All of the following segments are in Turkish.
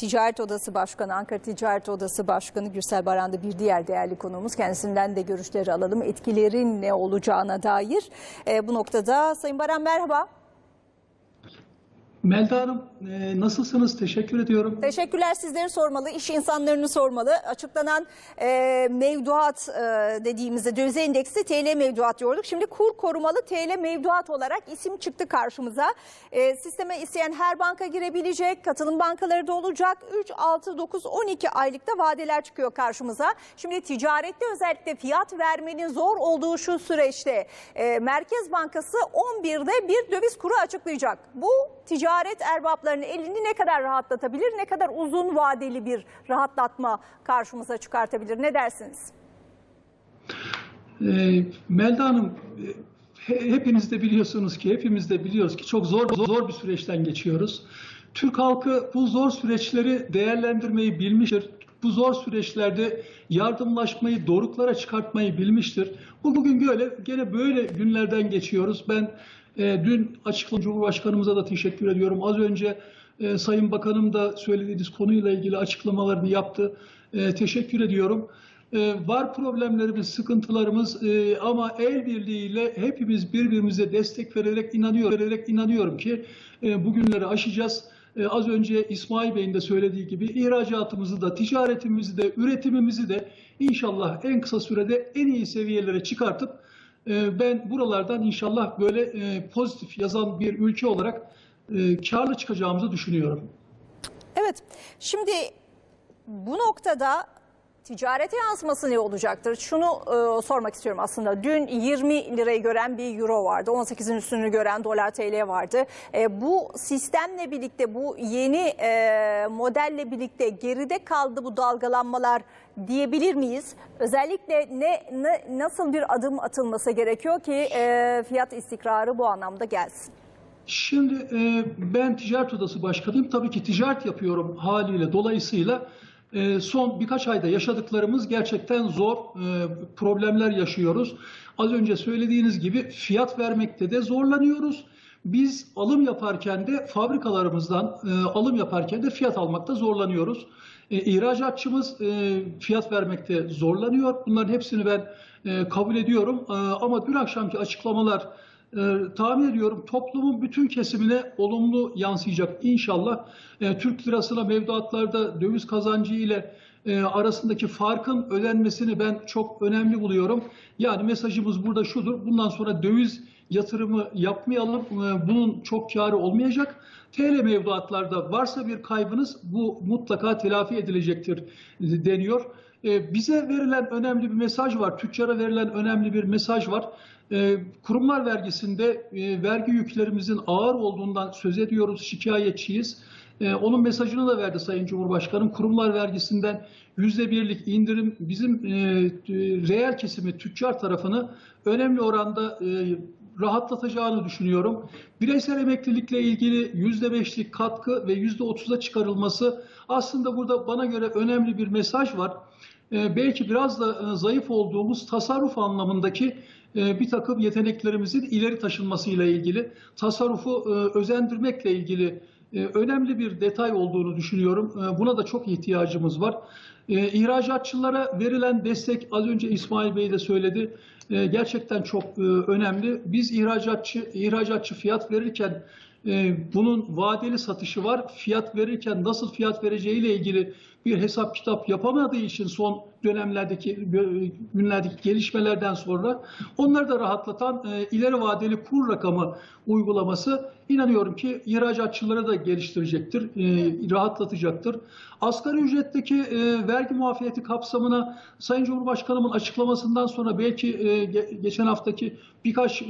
Ticaret Odası Başkanı, Ankara Ticaret Odası Başkanı Gürsel Baran da bir diğer değerli konuğumuz. Kendisinden de görüşleri alalım. Etkilerin ne olacağına dair. E, bu noktada Sayın Baran merhaba. Melda Hanım e, nasılsınız? Teşekkür ediyorum. Teşekkürler sizleri sormalı, iş insanlarını sormalı. Açıklanan e, mevduat e, dediğimizde döviz endeksi TL mevduat diyorduk. Şimdi kur korumalı TL mevduat olarak isim çıktı karşımıza. E, sisteme isteyen her banka girebilecek, katılım bankaları da olacak. 3, 6, 9, 12 aylıkta vadeler çıkıyor karşımıza. Şimdi ticarette özellikle fiyat vermenin zor olduğu şu süreçte e, Merkez Bankası 11'de bir döviz kuru açıklayacak. Bu ticaret erbaplarının elini ne kadar rahatlatabilir, ne kadar uzun vadeli bir rahatlatma karşımıza çıkartabilir? Ne dersiniz? E, Melda Hanım e, he- hepiniz de biliyorsunuz ki hepimiz de biliyoruz ki çok zor zor bir süreçten geçiyoruz. Türk halkı bu zor süreçleri değerlendirmeyi bilmiştir. Bu zor süreçlerde yardımlaşmayı, doruklara çıkartmayı bilmiştir. Bu bugün böyle gene böyle günlerden geçiyoruz. Ben e, dün açıklayan Cumhurbaşkanımıza da teşekkür ediyorum. Az önce e, Sayın Bakanım da söylediğiniz konuyla ilgili açıklamalarını yaptı. E, teşekkür ediyorum. Ee, var problemlerimiz, sıkıntılarımız e, ama el birliğiyle hepimiz birbirimize destek vererek inanıyor, vererek inanıyorum ki e, bugünleri aşacağız. E, az önce İsmail Bey'in de söylediği gibi ihracatımızı da, ticaretimizi de, üretimimizi de inşallah en kısa sürede en iyi seviyelere çıkartıp e, ben buralardan inşallah böyle e, pozitif yazan bir ülke olarak e, karlı çıkacağımızı düşünüyorum. Evet, şimdi bu noktada ticarete yansıması ne olacaktır? Şunu e, sormak istiyorum aslında. Dün 20 lirayı gören bir euro vardı. 18'in üstünü gören dolar TL vardı. E, bu sistemle birlikte, bu yeni e, modelle birlikte geride kaldı bu dalgalanmalar diyebilir miyiz? Özellikle ne, ne nasıl bir adım atılması gerekiyor ki e, fiyat istikrarı bu anlamda gelsin? Şimdi e, ben ticaret odası başkanıyım. Tabii ki ticaret yapıyorum haliyle. Dolayısıyla son birkaç ayda yaşadıklarımız gerçekten zor e, problemler yaşıyoruz. Az önce söylediğiniz gibi fiyat vermekte de zorlanıyoruz. Biz alım yaparken de fabrikalarımızdan e, alım yaparken de fiyat almakta zorlanıyoruz. E, ihracatçımız fiyat vermekte zorlanıyor. Bunların hepsini ben kabul ediyorum. Ama dün akşamki açıklamalar e, tahmin ediyorum toplumun bütün kesimine olumlu yansıyacak inşallah. E, Türk lirasına mevduatlarda döviz kazancı ile e, arasındaki farkın ödenmesini ben çok önemli buluyorum. Yani mesajımız burada şudur. Bundan sonra döviz yatırımı yapmayalım. E, bunun çok karı olmayacak. TL mevduatlarda varsa bir kaybınız bu mutlaka telafi edilecektir deniyor. E, Bize verilen önemli bir mesaj var. Tüccara verilen önemli bir mesaj var. E, Kurumlar vergisinde e, vergi yüklerimizin ağır olduğundan söz ediyoruz, şikayetçiyiz. E, Onun mesajını da verdi Sayın Cumhurbaşkanım. Kurumlar vergisinden yüzde birlik indirim bizim e, reel kesimi, tüccar tarafını önemli oranda e, rahatlatacağını düşünüyorum. Bireysel emeklilikle ilgili yüzde beşlik katkı ve yüzde otuza çıkarılması aslında burada bana göre önemli bir mesaj var. Ee, belki biraz da e, zayıf olduğumuz tasarruf anlamındaki e, bir takım yeteneklerimizin ileri taşınmasıyla ilgili, tasarrufu e, özendirmekle ilgili e, önemli bir detay olduğunu düşünüyorum. E, Buna da çok ihtiyacımız var. E, İhracatçılara verilen destek az önce İsmail Bey de söyledi. E, Gerçekten çok e, önemli. Biz ihracatçı ihracatçı fiyat verirken e, bunun vadeli satışı var. Fiyat verirken nasıl fiyat vereceğiyle ilgili bir hesap kitap yapamadığı için son dönemlerdeki günlerdeki gelişmelerden sonra onları da rahatlatan e, ileri vadeli kur rakamı uygulaması inanıyorum ki ihracatçıları da geliştirecektir, e, rahatlatacaktır. Asgari ücretteki e, vergi muafiyeti kapsamına Sayın Cumhurbaşkanımın açıklamasından sonra belki ge- geçen haftaki birkaç e,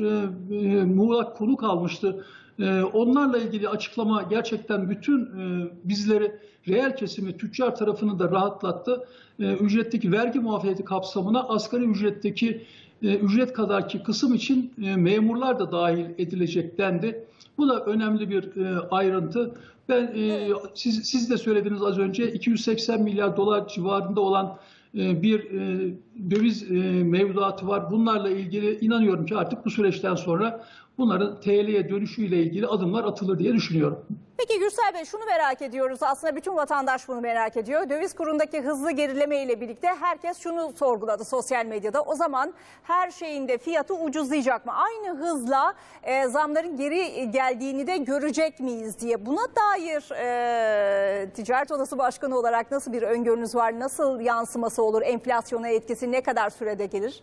muğlak konu kalmıştı. Ee, Onlarla ilgili açıklama gerçekten bütün e, bizleri reel kesimi tüccar tarafını da rahatlattı. Ee, Ücretteki vergi muafiyeti kapsamına asgari ücretteki e, ücret kadarki kısım için e, memurlar da dahil edilecek dendi. Bu da önemli bir e, ayrıntı. Ben e, siz, siz de söylediniz az önce 280 milyar dolar civarında olan e, bir e, döviz e, mevduatı var. Bunlarla ilgili inanıyorum ki artık bu süreçten sonra bunların TL'ye dönüşüyle ilgili adımlar atılır diye düşünüyorum. Peki Gürsel Bey şunu merak ediyoruz. Aslında bütün vatandaş bunu merak ediyor. Döviz kurundaki hızlı gerileme ile birlikte herkes şunu sorguladı sosyal medyada. O zaman her şeyin de fiyatı ucuzlayacak mı? Aynı hızla e, zamların geri geldiğini de görecek miyiz diye. Buna dair e, Ticaret Odası Başkanı olarak nasıl bir öngörünüz var? Nasıl yansıması olur? Enflasyona etkisi ne kadar sürede gelir?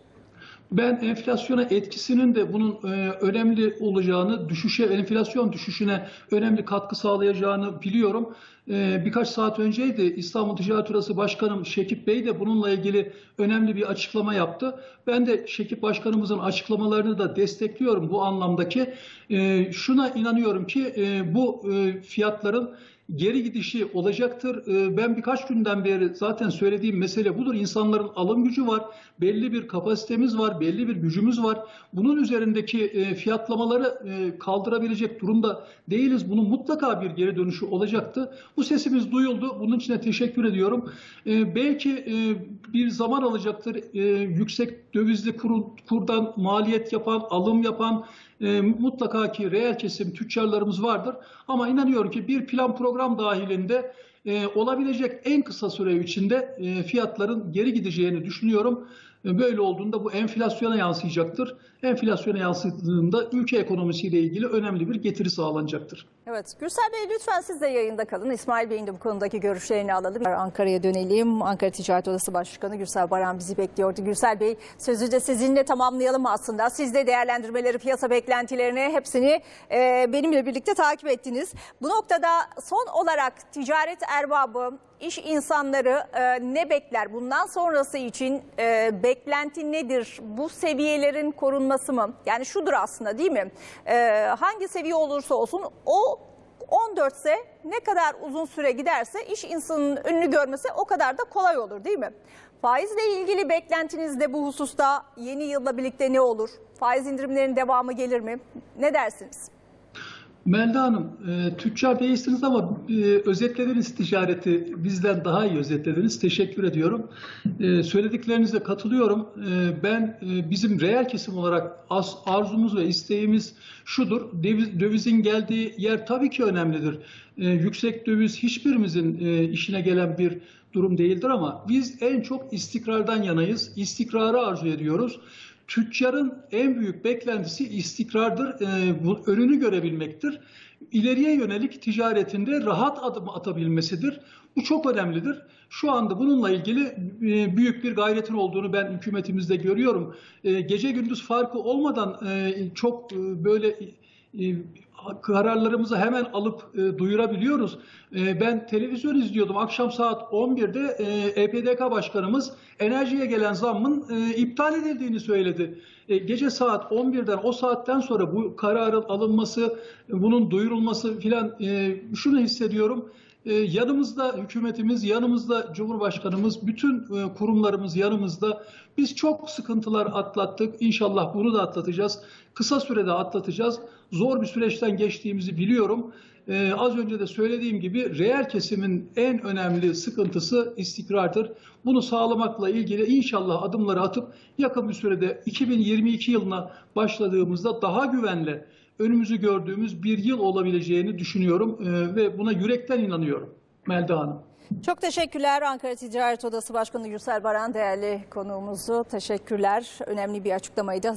Ben enflasyona etkisinin de bunun e, önemli olacağını, düşüşe, enflasyon düşüşüne önemli katkı sağlayacağını biliyorum. E, birkaç saat önceydi İstanbul Ticaret Odası Başkanım Şekip Bey de bununla ilgili önemli bir açıklama yaptı. Ben de Şekip Başkanımızın açıklamalarını da destekliyorum bu anlamdaki. E, şuna inanıyorum ki bu fiyatların geri gidişi olacaktır. Ee, Ben birkaç günden beri zaten söylediğim mesele budur. İnsanların alım gücü var, belli bir kapasitemiz var, belli bir gücümüz var. Bunun üzerindeki e, fiyatlamaları e, kaldırabilecek durumda değiliz. Bunun mutlaka bir geri dönüşü olacaktı. Bu sesimiz duyuldu. Bunun için de teşekkür ediyorum. Ee, Belki e, bir zaman alacaktır. Yüksek dövizli kur- kurdan maliyet yapan, alım yapan, e, mutlaka ki reel kesim tüccarlarımız vardır. Ama inanıyorum ki bir plan program dahilinde e, olabilecek en kısa süre içinde e, fiyatların geri gideceğini düşünüyorum. Böyle olduğunda bu enflasyona yansıyacaktır. Enflasyona yansıdığında ülke ekonomisiyle ilgili önemli bir getiri sağlanacaktır. Evet Gürsel Bey lütfen siz de yayında kalın. İsmail Bey'in de bu konudaki görüşlerini alalım. Ankara'ya dönelim. Ankara Ticaret Odası Başkanı Gürsel Baran bizi bekliyordu. Gürsel Bey sözü de sizinle tamamlayalım aslında. Siz de değerlendirmeleri, piyasa beklentilerini hepsini e, benimle birlikte takip ettiniz. Bu noktada son olarak ticaret erbabı, iş insanları e, ne bekler? Bundan sonrası için e, beklenti nedir? Bu seviyelerin korunması mı? Yani şudur aslında değil mi? E, hangi seviye olursa olsun o 14 ise ne kadar uzun süre giderse iş insanının önünü görmesi o kadar da kolay olur değil mi? Faizle ilgili beklentiniz de bu hususta yeni yılla birlikte ne olur? Faiz indirimlerinin devamı gelir mi? Ne dersiniz? Melda Hanım, e, tüccar değilsiniz ama e, özetlediniz ticareti bizden daha iyi özetlediniz. Teşekkür ediyorum. E, söylediklerinize katılıyorum. E, ben e, bizim reel kesim olarak az, arzumuz ve isteğimiz şudur. Döviz, dövizin geldiği yer tabii ki önemlidir. E, yüksek döviz hiçbirimizin e, işine gelen bir durum değildir ama biz en çok istikrardan yanayız. İstikrarı arzu ediyoruz. Tüccarın en büyük beklentisi istikrardır, e, bu önünü görebilmektir. İleriye yönelik ticaretinde rahat adım atabilmesidir. Bu çok önemlidir. Şu anda bununla ilgili e, büyük bir gayretin olduğunu ben hükümetimizde görüyorum. E, gece gündüz farkı olmadan e, çok e, böyle kararlarımızı hemen alıp e, duyurabiliyoruz. E, ben televizyon izliyordum. Akşam saat 11'de e, EPDK Başkanımız enerjiye gelen zammın e, iptal edildiğini söyledi. E, gece saat 11'den o saatten sonra bu kararın alınması, e, bunun duyurulması filan e, şunu hissediyorum. E, yanımızda hükümetimiz, yanımızda Cumhurbaşkanımız, bütün e, kurumlarımız yanımızda. Biz çok sıkıntılar atlattık. İnşallah bunu da atlatacağız. Kısa sürede atlatacağız. Zor bir süreçten geçtiğimizi biliyorum. E, az önce de söylediğim gibi reel kesimin en önemli sıkıntısı istikrardır. Bunu sağlamakla ilgili inşallah adımları atıp yakın bir sürede 2022 yılına başladığımızda daha güvenli, önümüzü gördüğümüz bir yıl olabileceğini düşünüyorum e, ve buna yürekten inanıyorum Melda Hanım. Çok teşekkürler Ankara Ticaret Odası Başkanı Gürsel Baran değerli konuğumuzu. Teşekkürler. Önemli bir açıklamaydı.